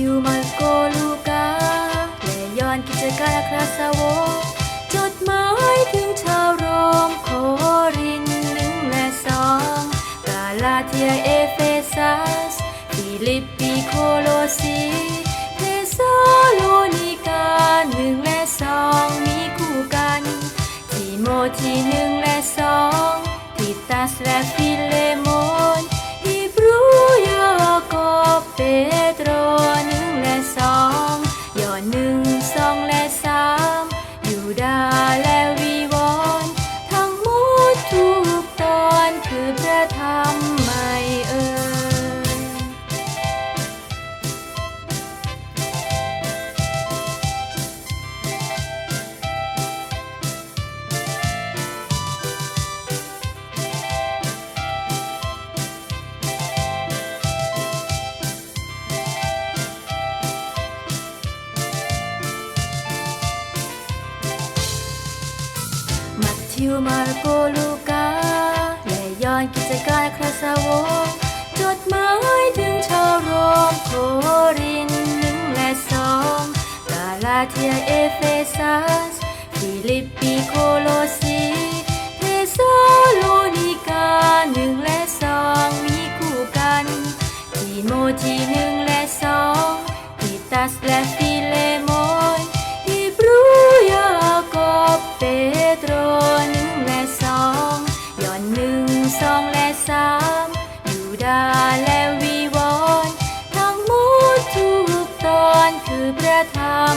ทิวมาร์โกลูกาและย้อนกิจการอัครสาวจดหมายถึงชาวโรมโครินหนึ่งและสองกาลาเทียเอเฟซัสฟิลิปปีโคโลซีเทสโลนิกาหนึ่งและสองมีคู่กันทิโมธีหนึ่งและสองทิตัสและฟิเลโม หนึ่งสองและสามอยู่ดาและ ทิวมาระโกลูกาและย้อนกิจการคราสาวกจดหมายถึงชาวโรมโครินหนึ่งและสองกาลาเทียเอเฟซัสฟิลิปปีโคโลซีเทสาโลนิกาหนึ่งและสองมีคู่กันทิโมธีหนึ่งและสองทิตัสและฟิเลโมาและวีวอนทั้งหมดทุกตอนคือพระธรรม